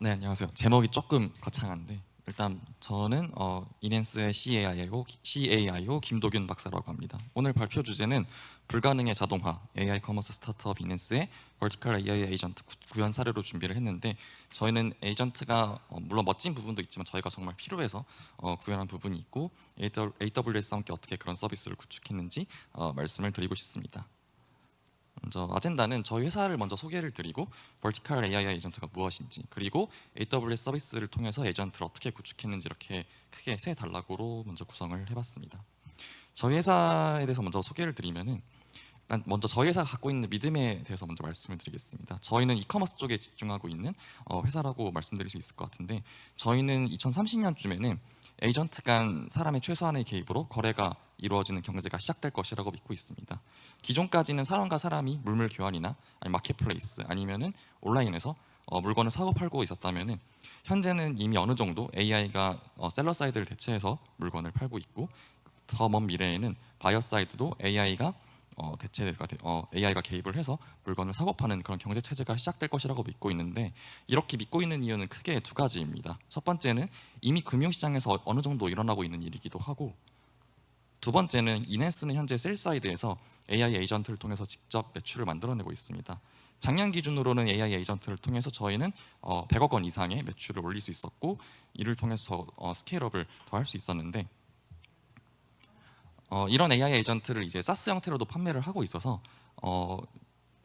네 안녕하세요. 제목이 조금 거창한데 일단 저는 어, 이넨스의 CAIO CAIO 김도균 박사라고 합니다. 오늘 발표 주제는 불가능의 자동화 AI 커머스 스타트업 이넨스의 버티컬 AI 에이전트 구- 구현 사례로 준비를 했는데 저희는 에이전트가 어, 물론 멋진 부분도 있지만 저희가 정말 필요해서 어, 구현한 부분이 있고 AWS와 함께 어떻게 그런 서비스를 구축했는지 어, 말씀을 드리고 싶습니다. 먼저 아젠다는 저희 회사를 먼저 소개를 드리고 버티컬 AI 에이전트가 무엇인지 그리고 AWS 서비스를 통해서 에이전트를 어떻게 구축했는지 이렇게 크게 세 단락으로 먼저 구성을 해봤습니다. 저희 회사에 대해서 먼저 소개를 드리면은 일단 먼저 저희 회사가 갖고 있는 믿음에 대해서 먼저 말씀을 드리겠습니다. 저희는 이커머스 쪽에 집중하고 있는 어, 회사라고 말씀드릴 수 있을 것 같은데 저희는 2030년쯤에는 에이전트 간 사람의 최소한의 개입으로 거래가 이루어지는 경제가 시작될 것이라고 믿고 있습니다. 기존까지는 사람과 사람이 물물 교환이나 아니 마켓플레이스 아니면은 온라인에서 어, 물건을 사고 팔고 있었다면은 현재는 이미 어느 정도 AI가 어, 셀러 사이드를 대체해서 물건을 팔고 있고 더 먼 미래에는 바이어 사이드도 AI가 어, 대체가 돼- 어, AI가 개입을 해서 물건을 사고 파는 그런 경제 체제가 시작될 것이라고 믿고 있는데 이렇게 믿고 있는 이유는 크게 두 가지입니다. 첫 번째는 이미 금융시장에서 어느 정도 일어나고 있는 일이기도 하고 두 번째는 이넨스는 현재 셀 사이드에서 AI 에이전트를 통해서 직접 매출을 만들어내고 있습니다. 작년 기준으로는 AI 에이전트를 통해서 저희는 어, 100억 원 이상의 매출을 올릴 수 있었고 이를 통해서 어, 스케일업을 더 할 수 있었는데 어, 이런 AI 에이전트를 이제 사스 형태로도 판매를 하고 있어서 어,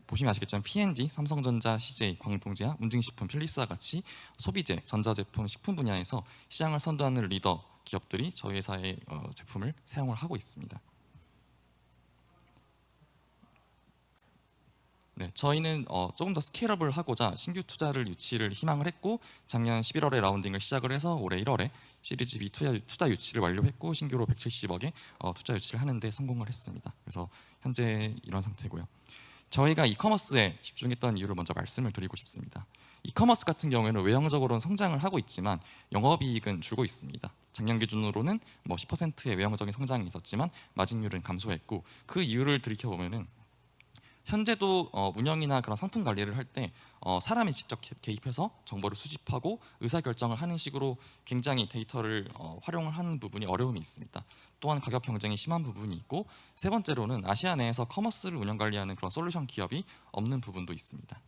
보시면 아시겠지만 P&G, 삼성전자, CJ, 광동제약, 운징식품, 필립스와 같이 소비재, 전자제품, 식품 분야에서 시장을 선도하는 리더 기업들이 저희 회사의 어, 제품을 사용을 하고 있습니다. 네, 저희는 어, 조금 더 스케일업을 하고자 신규 투자를 유치를 희망을 했고 작년 11월에 라운딩을 시작을 해서 올해 1월에 시리즈 B 투자, 투자 유치를 완료했고 신규로 170억의 어, 투자 유치를 하는데 성공을 했습니다. 그래서 현재 이런 상태고요. 저희가 이커머스에 집중했던 이유를 먼저 말씀을 드리고 싶습니다. 이커머스 같은 경우에는 외형적으로는 성장을 하고 있지만 영업이익은 줄고 있습니다. 작년 기준으로는 뭐 10%의 외형적인 성장이 있었지만 마진율은 감소했고 그 이유를 들이켜 보면은 현재도 어, 운영이나 그런 상품 관리를 할 때 어, 사람이 직접 개- 개입해서 정보를 수집하고 의사 결정을 하는 식으로 굉장히 데이터를 어, 활용을 하는 부분이 어려움이 있습니다. 또한 가격 경쟁이 심한 부분이 있고 세 번째로는 아시아 내에서 커머스를 운영 관리하는 그런 솔루션 기업이 없는 부분도 있습니다.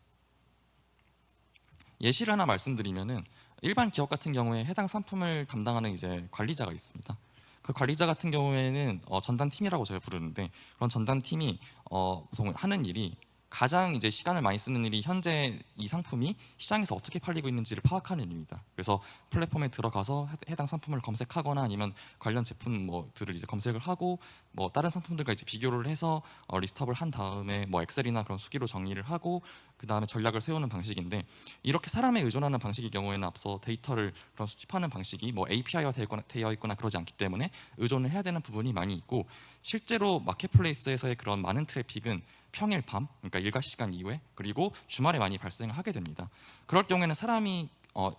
예시를 하나 말씀드리면은 일반 기업 같은 경우에 해당 상품을 담당하는 이제 관리자가 있습니다. 그 관리자 같은 경우에는 어, 전담 팀이라고 저희 부르는데 그런 전담 팀이 어, 보통 하는 일이 가장 이제 시간을 많이 쓰는 일이 현재 이 상품이 시장에서 어떻게 팔리고 있는지를 파악하는 일입니다. 그래서 플랫폼에 들어가서 해- 해당 상품을 검색하거나 아니면 관련 제품 뭐들을 이제 검색을 하고 뭐 다른 상품들과 이제 비교를 해서 어, 리스트업을 한 다음에 뭐 엑셀이나 그런 수기로 정리를 하고 그 다음에 전략을 세우는 방식인데 이렇게 사람에 의존하는 방식의 경우에는 앞서 데이터를 그런 수집하는 방식이 뭐 API화 되어 있거나 그러지 않기 때문에 의존을 해야 되는 부분이 많이 있고 실제로 마켓플레이스에서의 그런 많은 트래픽은 평일 밤 그러니까 일과 시간 이후에 그리고 주말에 많이 발생을 하게 됩니다. 그럴 경우에는 사람이 어,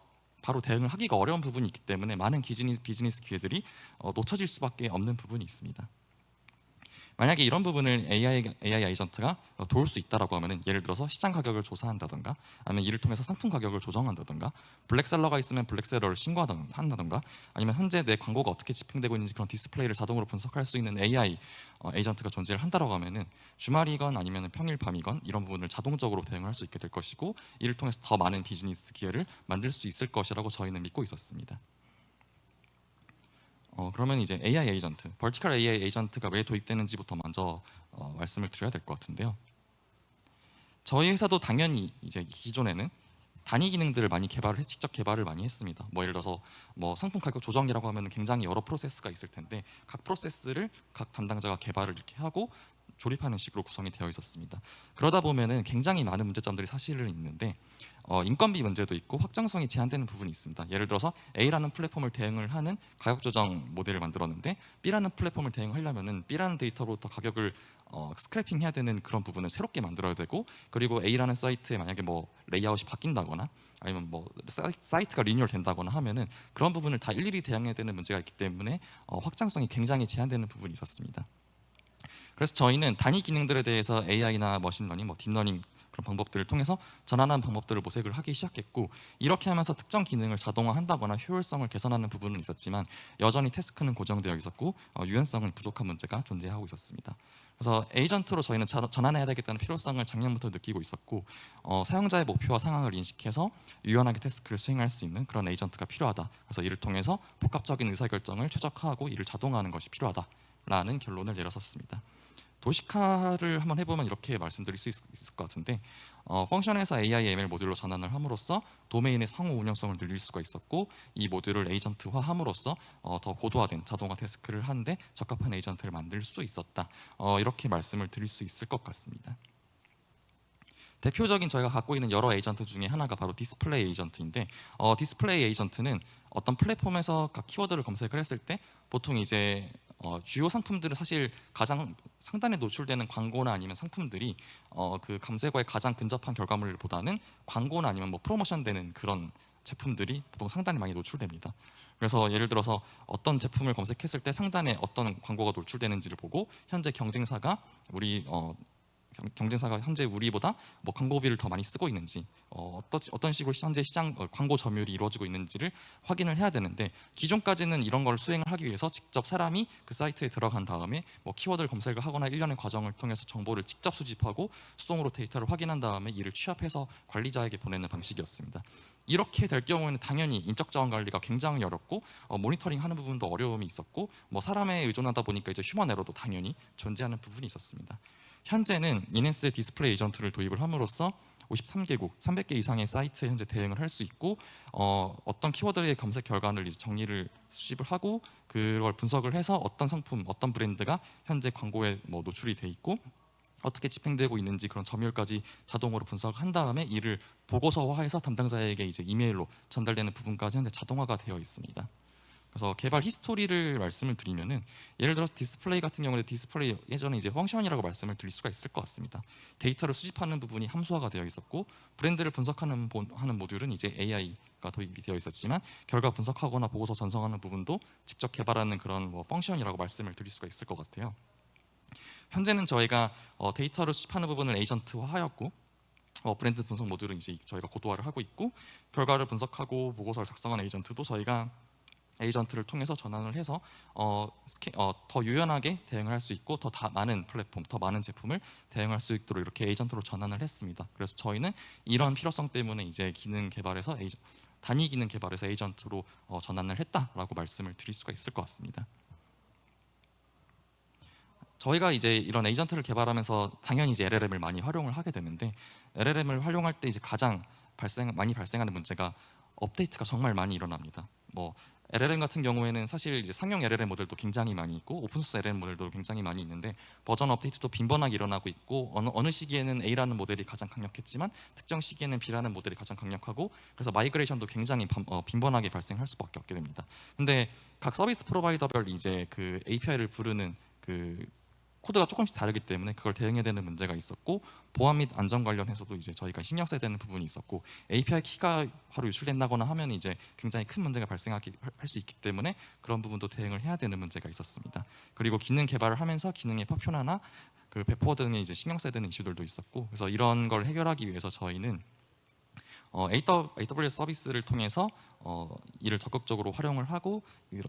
바로 대응을 하기가 어려운 부분이 있기 때문에 많은 비즈니스, 비즈니스 기회들이 어, 놓쳐질 수밖에 없는 부분이 있습니다. 만약에 이런 부분을 AI, AI 에이전트가 어, 도울 수 있다라고 하면은 예를 들어서 시장 가격을 조사한다던가 아니면 이를 통해서 상품 가격을 조정한다던가 블랙셀러가 있으면 블랙셀러를 신고한다던가 아니면 현재 내 광고가 어떻게 집행되고 있는지 그런 디스플레이를 자동으로 분석할 수 있는 AI 어, 에이전트가 존재를 한다라고 하면은 주말이건 아니면 평일 밤이건 이런 부분을 자동적으로 대응할 수 있게 될 것이고 이를 통해서 더 많은 비즈니스 기회를 만들 수 있을 것이라고 저희는 믿고 있었습니다. 어, 그러면 이제 AI 에이전트, 벌티컬 AI 에이전트가 왜 도입되는지부터 먼저 어, 말씀을 드려야 될 것 같은데요. 저희 회사도 당연히 이제 기존에는 단위 기능들을 많이 개발을 해, 직접 개발을 많이 했습니다. 뭐 예를 들어서 뭐 상품 가격 조정이라고 하면 굉장히 여러 프로세스가 있을 텐데 각 프로세스를 각 담당자가 개발을 이렇게 하고 조립하는 식으로 구성이 되어 있었습니다. 그러다 보면은 굉장히 많은 문제점들이 사실은 있는데 어, 인건비 문제도 있고 확장성이 제한되는 부분이 있습니다. 예를 들어서 A라는 플랫폼을 대응을 하는 가격 조정 모델을 만들었는데 B라는 플랫폼을 대응하려면은 B라는 데이터로부터 가격을 어, 스크래핑 해야 되는 그런 부분을 새롭게 만들어야 되고 그리고 A라는 사이트에 만약에 뭐 레이아웃이 바뀐다거나 아니면 뭐 사이- 사이트가 리뉴얼 된다거나 하면은 그런 부분을 다 일일이 대응해야 되는 문제가 있기 때문에 어, 확장성이 굉장히 제한되는 부분이 있었습니다. 그래서 저희는 단위 기능들에 대해서 AI나 머신러닝, 뭐 딥러닝 그런 방법들을 통해서 전환하는 방법들을 모색을 하기 시작했고 이렇게 하면서 특정 기능을 자동화한다거나 효율성을 개선하는 부분은 있었지만 여전히 태스크는 고정되어 있었고 어, 유연성은 부족한 문제가 존재하고 있었습니다. 그래서 에이전트로 저희는 자- 전환해야 되겠다는 필요성을 작년부터 느끼고 있었고 어, 사용자의 목표와 상황을 인식해서 유연하게 태스크를 수행할 수 있는 그런 에이전트가 필요하다. 그래서 이를 통해서 복합적인 의사결정을 최적화하고 이를 자동화하는 것이 필요하다라는 결론을 내렸었습니다. 도식화를 한번 해보면 이렇게 말씀드릴 수 있, 을것 같은데 어, 펑션에서 AI, ML 모듈로 전환을 함으로써 도메인의 상호 운영성을 늘릴 수가 있었고 이 모듈을 에이전트화함으로써 어, 더 고도화된 자동화 태스크를 하는데 적합한 에이전트를 만들 수 있었다. 어, 이렇게 말씀을 드릴 수 있을 것 같습니다. 대표적인 저희가 갖고 있는 여러 에이전트 중에 하나가 바로 디스플레이 에이전트인데 어, 디스플레이 에이전트는 어떤 플랫폼에서 각 키워드를 검색을 했을 때 보통 이제 어, 주요 상품들은 사실 가장 상단에 노출되는 광고나 아니면 상품들이 어, 그 검색어에 가장 근접한 결과물보다는 광고나 아니면 뭐 프로모션되는 그런 제품들이 보통 상단에 많이 노출됩니다. 그래서 예를 들어서 어떤 제품을 검색했을 때 상단에 어떤 광고가 노출되는지를 보고 현재 경쟁사가 우리 어, 경- 경쟁사가 현재 우리보다 뭐 광고비를 더 많이 쓰고 있는지 어, 어떤 어떤 식으로 현재 시장 어, 광고 점유율이 이루어지고 있는지를 확인을 해야 되는데 기존까지는 이런 걸 수행을 하기 위해서 직접 사람이 그 사이트에 들어간 다음에 뭐 키워드를 검색을 하거나 일련의 과정을 통해서 정보를 직접 수집하고 수동으로 데이터를 확인한 다음에 이를 취합해서 관리자에게 보내는 방식이었습니다. 이렇게 될 경우에는 당연히 인적 자원 관리가 굉장히 어렵고 어, 모니터링 하는 부분도 어려움이 있었고 뭐 사람에 의존하다 보니까 이제 휴먼 에러도 당연히 존재하는 부분이 있었습니다. 현재는 이넨스 디스플레이 에이전트를 도입을 함으로써 53개국 300개 이상의 사이트에 현재 대응을 할 수 있고 어, 어떤 키워드의 검색 결과를 이제 정리를 수집을 하고 그걸 분석을 해서 어떤 상품 어떤 브랜드가 현재 광고에 뭐 노출이 돼 있고 어떻게 집행되고 있는지 그런 점유율까지 자동으로 분석한 다음에 이를 보고서화해서 담당자에게 이제 이메일로 전달되는 부분까지 현재 자동화가 되어 있습니다. 그래서 개발 히스토리를 말씀을 드리면은 예를 들어서 디스플레이 같은 경우는 디스플레이 예전에 이제 펑션이라고 말씀을 드릴 수가 있을 것 같습니다. 데이터를 수집하는 부분이 함수화가 되어 있었고 브랜드를 분석하는 본- 하는 모듈은 이제 AI가 도입이 되어 있었지만 결과 분석하거나 보고서 전송하는 부분도 직접 개발하는 그런 뭐 펑션이라고 말씀을 드릴 수가 있을 것 같아요. 현재는 저희가 어, 데이터를 수집하는 부분을 에이전트화하였고 어, 브랜드 분석 모듈은 이제 저희가 고도화를 하고 있고 결과를 분석하고 보고서를 작성하는 에이전트도 저희가 에이전트를 통해서 전환을 해서 어, 스케, 어, 더 유연하게 대응을 할 수 있고 더다 많은 플랫폼, 더 많은 제품을 대응할 수 있도록 이렇게 에이전트로 전환을 했습니다. 그래서 저희는 이런 필요성 때문에 이제 기능 개발에서 에이전, 단위 기능 개발에서 에이전트로 어, 전환을 했다라고 말씀을 드릴 수가 있을 것 같습니다. 저희가 이제 이런 에이전트를 개발하면서 당연히 이제 LLM을 많이 활용을 하게 되는데 LLM을 활용할 때 이제 가장 발생 많이 발생하는 문제가 업데이트가 정말 많이 일어납니다. 뭐 LLM 같은 경우에는 사실 이제 상용 LLM 모델도 굉장히 많이 있고 오픈소스 LLM 모델도 굉장히 많이 있는데 버전 업데이트도 빈번하게 일어나고 있고 어느, 어느 시기에는 A라는 모델이 가장 강력했지만 특정 시기에는 B라는 모델이 가장 강력하고 그래서 마이그레이션도 굉장히 반- 어, 빈번하게 발생할 수밖에 없게 됩니다. 근데 각 서비스 프로바이더별 이제 그 API를 부르는 그 코드가 조금씩 다르기 때문에 그걸 대응해야 되는 문제가 있었고 보안 및 안전 관련해서도 이제 저희가 신경 써야 되는 부분이 있었고 API 키가 바로 유출된다거나 하면 이제 굉장히 큰 문제가 발생하기 할 수 있기 때문에 그런 부분도 대응을 해야 되는 문제가 있었습니다. 그리고 기능 개발을 하면서 기능의 파편화나 그 배포 등에 이제 신경 써야 되는 이슈들도 있었고 그래서 이런 걸 해결하기 위해서 저희는 어, AWS 서비스를 통해서 어, 이를 적극적으로 활용을 하고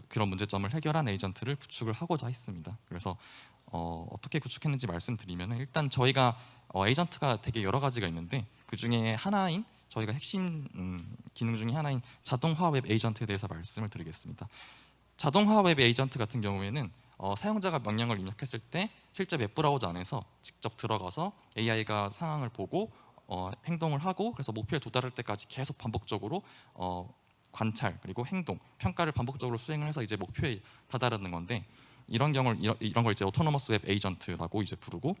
그런 문제점을 해결한 에이전트를 구축을 하고자 했습니다. 그래서 어, 어떻게 구축했는지 말씀드리면 일단 저희가 어, 에이전트가 되게 여러 가지가 있는데 그 중에 하나인 저희가 핵심 음, 기능 중에 하나인 자동화 웹 에이전트에 대해서 말씀을 드리겠습니다. 자동화 웹 에이전트 같은 경우에는 어, 사용자가 명령을 입력했을 때 실제 웹 브라우저 안에서 직접 들어가서 AI가 상황을 보고 어, 행동을 하고 그래서 목표에 도달할 때까지 계속 반복적으로 어, 관찰 그리고 행동 평가를 반복적으로 수행을 해서 이제 목표에 다다르는 건데 이런 경우를 이런, 이런 걸 이제 오토노머스 웹 에이전트라고 이제 부르고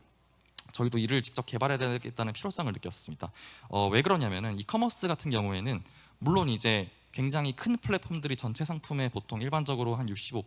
저희도 이를 직접 개발해야 되겠다는 필요성을 느꼈습니다. 어, 왜 그러냐면은 이커머스 같은 경우에는 물론 이제 굉장히 큰 플랫폼들이 전체 상품의 보통 일반적으로 한 65%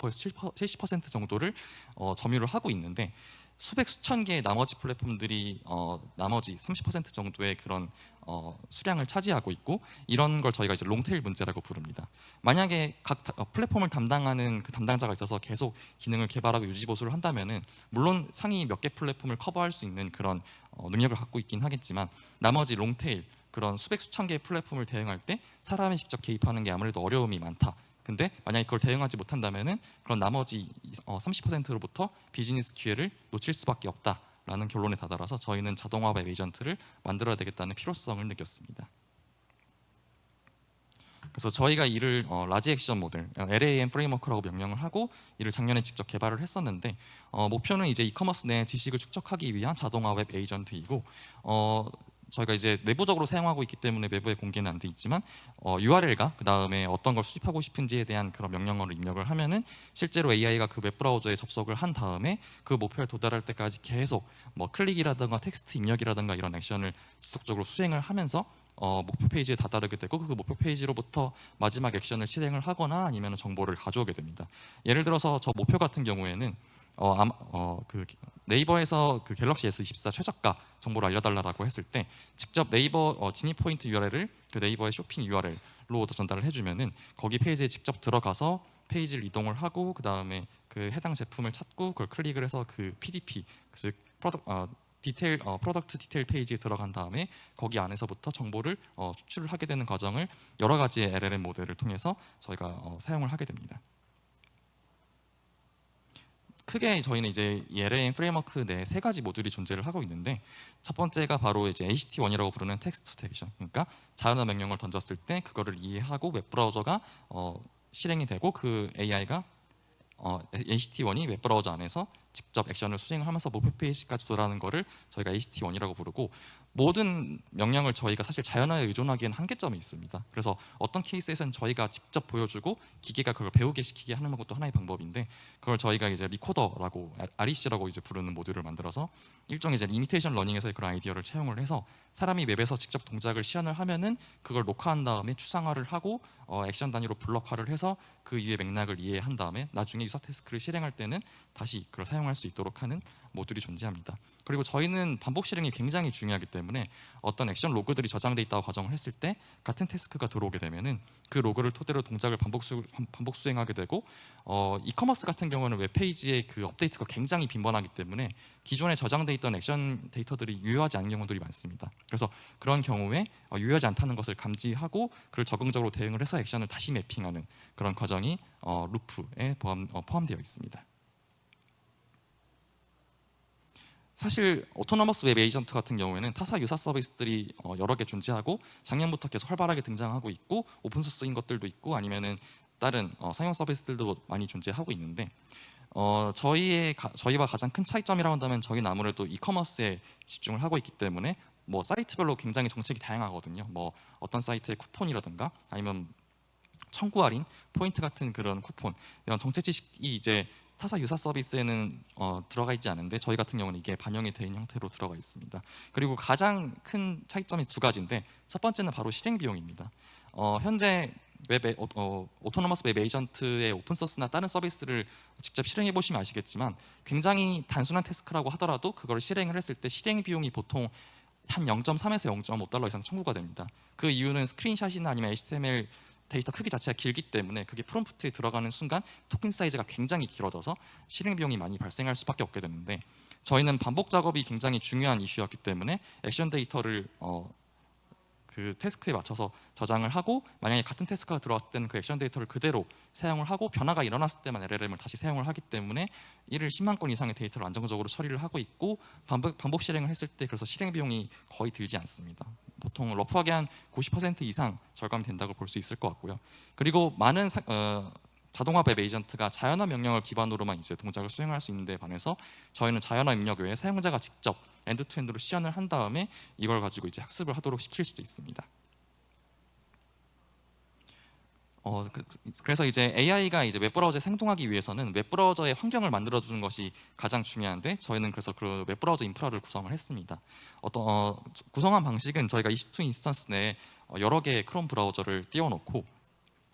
70% 정도를 어, 점유를 하고 있는데 수백 수천 개의 나머지 플랫폼들이 어, 나머지 30% 정도의 그런 어, 수량을 차지하고 있고 이런 걸 저희가 이제 롱테일 문제라고 부릅니다. 만약에 각 다- 어, 플랫폼을 담당하는 그 담당자가 있어서 계속 기능을 개발하고 유지 보수를 한다면은 물론 상위 몇 개 플랫폼을 커버할 수 있는 그런 어, 능력을 갖고 있긴 하겠지만 나머지 롱테일 그런 수백 수천 개의 플랫폼을 대응할 때 사람이 직접 개입하는 게 아무래도 어려움이 많다. 근데 만약에 그걸 대응하지 못한다면은 그런 나머지 어, 30%로부터 비즈니스 기회를 놓칠 수밖에 없다라는 결론에 다다라서 저희는 자동화 웹 에이전트를 만들어야 되겠다는 필요성을 느꼈습니다. 그래서 저희가 이를 어, 라지 액션 모델 어, LAM 프레임워크라고 명명을 하고 이를 작년에 직접 개발을 했었는데 어, 목표는 이제 이커머스 내 지식을 축적하기 위한 자동화 웹 에이전트이고 어, 저희가 이제 내부적으로 사용하고 있기 때문에 외부에 공개는 안 돼 있지만 어, URL과 그 다음에 어떤 걸 수집하고 싶은지에 대한 그런 명령어를 입력을 하면은 실제로 AI가 그 웹 브라우저에 접속을 한 다음에 그 목표에 도달할 때까지 계속 뭐 클릭이라든가 텍스트 입력이라든가 이런 액션을 지속적으로 수행을 하면서 어, 목표 페이지에 다다르게 되고 그 목표 페이지로부터 마지막 액션을 실행을 하거나 아니면 정보를 가져오게 됩니다. 예를 들어서 저 목표 같은 경우에는 어, 아마, 어, 그 네이버에서 그 갤럭시 S24 최저가 정보를 알려달라고 했을 때 직접 네이버 어, 진입 포인트 URL을 그 네이버의 쇼핑 URL로 전달을 해주면은 거기 페이지에 직접 들어가서 페이지를 이동을 하고 그 다음에 그 해당 제품을 찾고 그걸 클릭을 해서 그 PDP 즉 프로덕 어, 디테일 어, 프로덕트 디테일 페이지에 들어간 다음에 거기 안에서부터 정보를 어, 추출을 하게 되는 과정을 여러 가지의 LLM 모델을 통해서 저희가 어, 사용을 하게 됩니다. 크게 저희는 이제 이 LLM 프레임워크 내세 가지 모듈이 존재를 하고 있는데 첫 번째가 바로 이제 HT1이라고 부르는 텍스트 디텍션. 그러니까 자연어 명령을 던졌을 때 그거를 이해하고 웹 브라우저가 어, 실행이 되고 그 AI가 어, HT1이 웹 브라우저 안에서 직접 액션을 수행하면서 목표 페이지까지 돌아가는 거를 저희가 HT1이라고 부르고 모든 명령을 저희가 사실 자연어에 의존하기엔 한계점이 있습니다. 그래서 어떤 케이스에서는 저희가 직접 보여주고 기계가 그걸 배우게 시키게 하는 것도 하나의 방법인데 그걸 저희가 이제 리코더라고 REC라고 이제 부르는 모듈을 만들어서 일종의 이제 이미테이션 러닝에서의 그런 아이디어를 채용을 해서 사람이 웹에서 직접 동작을 시연을 하면은 그걸 녹화한 다음에 추상화를 하고 어, 액션 단위로 블럭화를 해서 그 이후의 맥락을 이해한 다음에 나중에 유사 태스크를 실행할 때는 다시 그걸 사용할 수 있도록 하는 모듈이 존재합니다. 그리고 저희는 반복 실행이 굉장히 중요하기 때문에 어떤 액션 로그들이 저장돼 있다고 가정을 했을 때 같은 태스크가 들어오게 되면은 그 로그를 토대로 동작을 반복 수 반복 수행하게 되고 어, 이커머스 같은 경우는 웹 페이지의 그 업데이트가 굉장히 빈번하기 때문에 기존에 저장돼 있던 액션 데이터들이 유효하지 않은 경우들이 많습니다. 그래서 그런 경우에 어, 유효하지 않다는 것을 감지하고 그를 적응적으로 대응을 해서 액션을 다시 매핑하는 그런 과정이 어, 루프에 포함, 어, 포함되어 있습니다. 사실 오토노머스 웹 에이전트 같은 경우에는 타사 유사 서비스들이 어, 여러 개 존재하고 작년부터 계속 활발하게 등장하고 있고 오픈 소스인 것들도 있고 아니면은 다른 어, 상용 서비스들도 많이 존재하고 있는데 어, 저희의 가, 저희와 가장 큰 차이점이라고 한다면 저희는 아무래도 이커머스에 집중을 하고 있기 때문에 뭐 사이트별로 굉장히 정책이 다양하거든요. 뭐 어떤 사이트의 쿠폰이라든가 아니면 청구 할인, 포인트 같은 그런 쿠폰 이런 정책 지식이 이제 타사 유사 서비스에는 어, 들어가 있지 않은데 저희 같은 경우는 이게 반영이 된 형태로 들어가 있습니다. 그리고 가장 큰 차이점이 두 가지인데 첫 번째는 바로 실행 비용입니다. 어, 현재 웹 에, 어, 오토노머스 웹 에이전트의 오픈 소스나 다른 서비스를 직접 실행해 보시면 아시겠지만 굉장히 단순한 태스크라고 하더라도 그걸 실행을 했을 때 실행 비용이 보통 한 0.3에서 0.5달러 이상 청구가 됩니다. 그 이유는 스크린샷이나 아니면 HTML 데이터 크기 자체가 길기 때문에 그게 프롬프트에 들어가는 순간 토큰 사이즈가 굉장히 길어져서 실행 비용이 많이 발생할 수밖에 없게 되는데 저희는 반복 작업이 굉장히 중요한 이슈였기 때문에 액션 데이터를 어, 그 태스크에 맞춰서 저장을 하고 만약에 같은 태스크가 들어왔을 때는 그 액션 데이터를 그대로 사용을 하고 변화가 일어났을 때만 LLM을 다시 사용을 하기 때문에 이를 10만 건 이상의 데이터를 안정적으로 처리를 하고 있고 반복, 반복 실행을 했을 때 그래서 실행 비용이 거의 들지 않습니다. 보통 러프하게 한 90% 이상 절감이 된다고 볼 수 있을 것 같고요. 그리고 많은 사, 어, 자동화 웹 에이전트가 자연어 명령을 기반으로만 이제 동작을 수행할 수 있는데 반해서 저희는 자연어 입력 외에 사용자가 직접 엔드투엔드로 시연을 한 다음에 이걸 가지고 이제 학습을 하도록 시킬 수도 있습니다. 어, 그, 래서 이제 AI가 이제 웹브라우저에 생동하기 위해서는 웹브라우저의 환경을 만들어 주는 것이 가장 중요한데 저희는 그래서 그 웹브라우저 인프라를 구성을 했습니다. 어떤 어, 구성한 방식은 저희가 22 인스턴스 어, 여러 개의 크롬 브라우저를 띄워놓고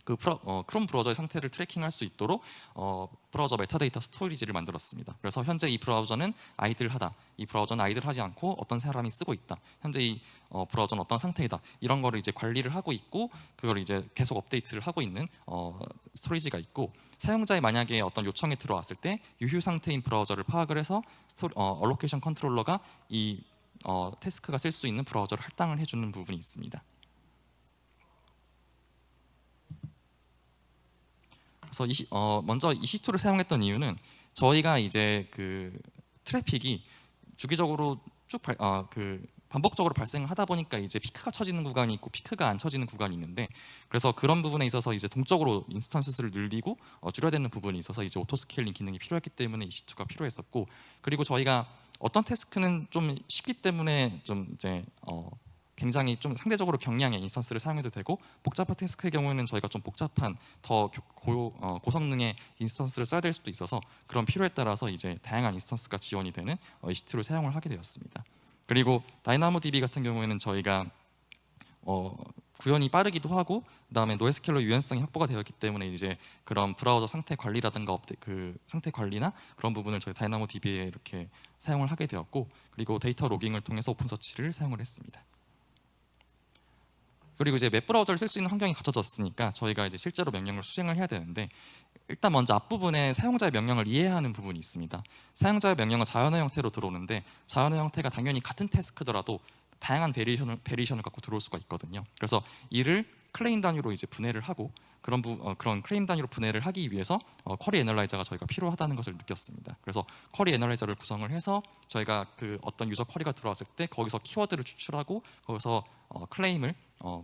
그 프로, 어, 크롬 브라우저의 상태를 트래킹할 수 있도록 어, 브라우저 메타데이터 스토리지를 만들었습니다. 그래서 현재 이 브라우저는 아이들하다, 이 브라우저는 아이들하지 않고 어떤 사람이 쓰고 있다. 현재 이 어, 브라우저는 어떤 상태이다. 이런 거를 이제 관리를 하고 있고 그걸 이제 계속 업데이트를 하고 있는 어, 스토리지가 있고 사용자의 만약에 어떤 요청이 들어왔을 때 유휴 상태인 브라우저를 파악을 해서 스토리, 어, 얼로케이션 컨트롤러가 이 어, 태스크가 쓸 수 있는 브라우저를 할당을 해주는 부분이 있습니다. 그래서 EC, 어, 먼저 EC2를 사용했던 이유는 저희가 이제 그 트래픽이 주기적으로 쭉 발, 어, 그 반복적으로 발생을 하다 보니까 이제 피크가 쳐지는 구간이 있고 피크가 안 쳐지는 구간이 있는데 그래서 그런 부분에 있어서 이제 동적으로 인스턴스를 늘리고 어, 줄여야 되는 부분이 있어서 이제 오토 스케일링 기능이 필요했기 때문에 EC2가 필요했었고 그리고 저희가 어떤 태스크는 좀 쉽기 때문에 좀 이제 어, 굉장히 좀 상대적으로 경량의 인스턴스를 사용해도 되고 복잡한 태스크의 경우에는 저희가 좀 복잡한 더 교- 고, 어, 고성능의 인스턴스를 써야 될 수도 있어서 그런 필요에 따라서 이제 다양한 인스턴스가 지원이 되는 어, EC2를 사용을 하게 되었습니다. 그리고 다이나모DB 같은 경우에는 저희가 어, 구현이 빠르기도 하고 그다음에 노에스케일러 유연성이 확보가 되었기 때문에 이제 그런 브라우저 상태 관리라든가 업데, 그 상태 관리나 그런 부분을 저희 다이나모DB에 이렇게 사용을 하게 되었고 그리고 데이터 로깅을 통해서 오픈서치를 사용을 했습니다. 그리고 이제 웹 브라우저를 쓸 수 있는 환경이 갖춰졌으니까 저희가 이제 실제로 명령을 수행을 해야 되는데 일단 먼저 앞부분에 사용자의 명령을 이해하는 부분이 있습니다. 사용자의 명령은 자연어 형태로 들어오는데 자연어 형태가 당연히 같은 태스크더라도 다양한 베리에이션을, 베리에이션을 갖고 들어올 수가 있거든요. 그래서 이를 클레임 단위로 이제 분해를 하고 그런 부, 어, 그런 클레임 단위로 분해를 하기 위해서 어, 쿼리 애널라이저가 저희가 필요하다는 것을 느꼈습니다. 그래서 쿼리 애널라이저를 구성을 해서 저희가 그 어떤 유저 쿼리가 들어왔을 때 거기서 키워드를 추출하고 거기서 어, 클레임을 어,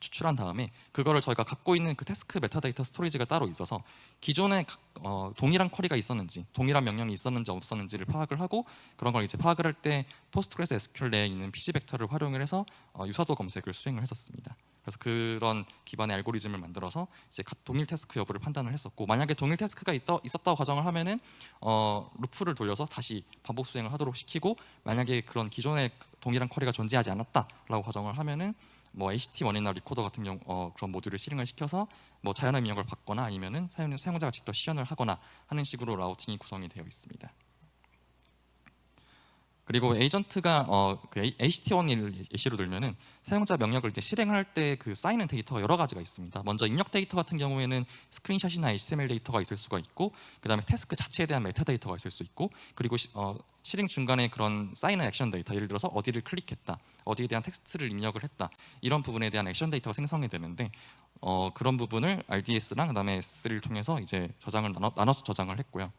추출한 다음에 그거를 저희가 갖고 있는 그 태스크 메타데이터 스토리지가 따로 있어서 기존에 각- 어, 동일한 쿼리가 있었는지 동일한 명령이 있었는지 없었는지를 파악을 하고 그런 걸 이제 파악을 할 때 포스트그레스 SQL 내에 있는 PC 벡터를 활용을 해서 어, 유사도 검색을 수행을 했었습니다. 그래서 그런 기반의 알고리즘을 만들어서 이제 각 동일 태스크 여부를 판단을 했었고 만약에 동일 태스크가 있다, 있었다고 가정을 하면은 어, 루프를 돌려서 다시 반복 수행을 하도록 시키고 만약에 그런 기존의 동일한 쿼리가 존재하지 않았다라고 가정을 하면은 뭐 HT1이나 리코더 같은 경우 어, 그런 모듈을 실행을 시켜서 뭐 자연어 입력을 받거나 아니면은 사용, 사용자가 직접 시연을 하거나 하는 식으로 라우팅이 구성이 되어 있습니다. 그리고 에이전트가 어, 그 HT1을 예시로 들면은 사용자 명령을 이제 실행할 때 그 쌓이는 데이터가 여러 가지가 있습니다. 먼저 입력 데이터 같은 경우에는 스크린샷이나 HTML 데이터가 있을 수가 있고, 그다음에 태스크 자체에 대한 메타 데이터가 있을 수 있고, 그리고 시- 어, 실행 중간에 그런 쌓이는 액션 데이터, 예를 들어서 어디를 클릭했다, 어디에 대한 텍스트를 입력을 했다, 이런 부분에 대한 액션 데이터가 생성이 되는데 어, 그런 부분을 RDS랑 그다음에 S3를 통해서 이제 저장을 나눠, 나눠서 저장을 했고요.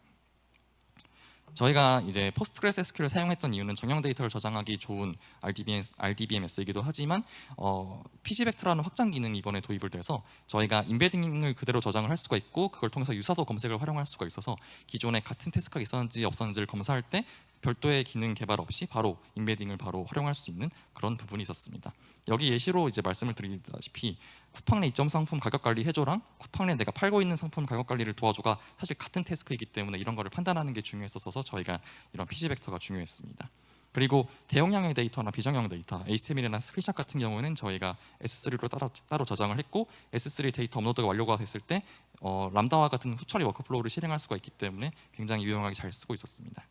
저희가 이제 포스트그레스 SQL을 사용했던 이유는 정형 데이터를 저장하기 좋은 RDBM, RDBMS이기도 하지만 어, PG벡터라는 확장 기능이 이번에 도입을 돼서 저희가 인베딩을 그대로 저장을 할 수가 있고 그걸 통해서 유사도 검색을 활용할 수가 있어서 기존에 같은 태스크가 있었는지 없었는지를 검사할 때 별도의 기능 개발 없이 바로 인베딩을 바로 활용할 수 있는 그런 부분이 있었습니다. 여기 예시로 이제 말씀을 드리다시피 쿠팡내 입점 상품 가격 관리 해줘랑 쿠팡내 내가 팔고 있는 상품 가격 관리를 도와줘가 사실 같은 태스크이기 때문에 이런 거를 판단하는 게 중요했었어서 저희가 이런 PC 벡터가 중요했습니다. 그리고 대용량의 데이터나 비정형 데이터, HTML이나 스크린샷 같은 경우에는 저희가 S3로 따로, 따로 저장을 했고 S3 데이터 업로드가 완료가 됐을 때 어, 람다와 같은 후처리 워크플로우를 실행할 수가 있기 때문에 굉장히 유용하게 잘 쓰고 있었습니다.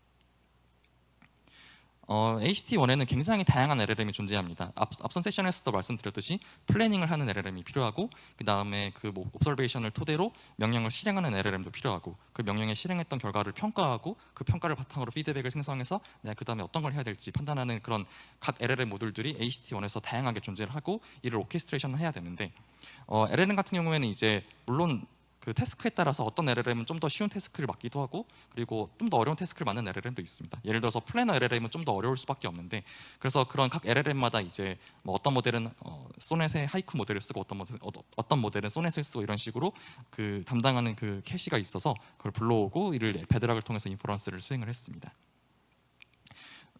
어, HT1에는 굉장히 다양한 LLM이 존재합니다. 앞, 앞선 세션에서도 말씀드렸듯이 플래닝을 하는 LLM이 필요하고 그 다음에 그뭐 옵서베이션을 토대로 명령을 실행하는 LLM도 필요하고 그 명령에 실행했던 결과를 평가하고 그 평가를 바탕으로 피드백을 생성해서 내가 그 다음에 어떤 걸 해야 될지 판단하는 그런 각 LLM 모듈들이 HT1에서 다양하게 존재를 하고 이를 오케스트레이션을 해야 되는데 어, LLM 같은 경우에는 이제 물론 그 태스크에 따라서 어떤 LLM은 좀 더 쉬운 태스크를 맡기도 하고 그리고 좀 더 어려운 태스크를 맡는 LLM도 있습니다. 예를 들어서 플래너 LLM은 좀 더 어려울 수밖에 없는데 그래서 그런 각 LLM마다 이제 뭐 어떤 모델은 어, 소넷의 하이쿠 모델을 쓰고 어떤 모델 어, 어떤 모델은 소넷을 쓰고 이런 식으로 그 담당하는 그 캐시가 있어서 그걸 불러오고 이를 베드락을 통해서 인퍼런스를 수행을 했습니다.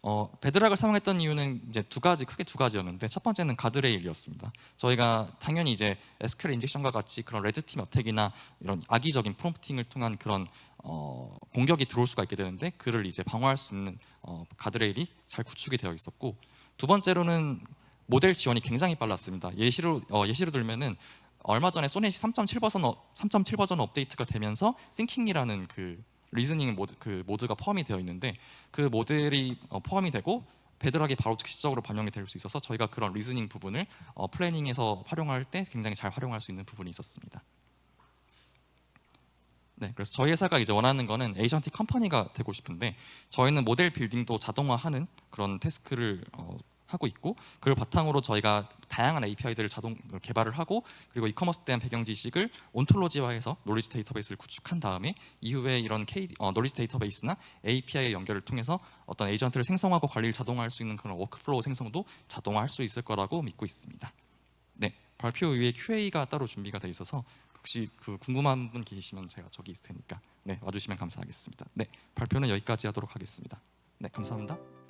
어, 베드락을 사용했던 이유는 이제 두 가지 크게 두 가지였는데 첫 번째는 가드레일이었습니다. 저희가 당연히 이제 SQL 인젝션과 같이 그런 레드팀 어택이나 이런 악의적인 프롬프팅을 통한 그런 어, 공격이 들어올 수가 있게 되는데 그를 이제 방어할 수 있는 어, 가드레일이 잘 구축이 되어 있었고 두 번째로는 모델 지원이 굉장히 빨랐습니다. 예시로 어, 예시로 들면은 얼마 전에 소넷이 3.7 버전 어, 3.7 버전 업데이트가 되면서 싱킹이라는 그 리즈닝 모드 그 모드가 포함이 되어 있는데 그 모델이 어, 포함이 되고 베드락이 바로 즉시적으로 반영이 될 수 있어서 저희가 그런 리즈닝 부분을 어, 플래닝에서 활용할 때 굉장히 잘 활용할 수 있는 부분이 있었습니다. 네, 그래서 저희 회사가 이제 원하는 거는 에이전틱 컴퍼니가 되고 싶은데 저희는 모델 빌딩도 자동화하는 그런 태스크를 어, 하고 있고 그걸 바탕으로 저희가 다양한 API들을 자동 개발을 하고 그리고 이커머스에 대한 배경 지식을 온톨로지화해서 노리지 데이터베이스를 구축한 다음에 이후에 이런 KD, 어, 노리지 데이터베이스나 API의 연결을 통해서 어떤 에이전트를 생성하고 관리를 자동화할 수 있는 그런 워크플로우 생성도 자동화할 수 있을 거라고 믿고 있습니다. 네, 발표 이후에 QA가 따로 준비가 돼 있어서 혹시 그 궁금한 분 계시면 제가 저기 있을 테니까 네 와주시면 감사하겠습니다. 네 발표는 여기까지 하도록 하겠습니다. 네 감사합니다.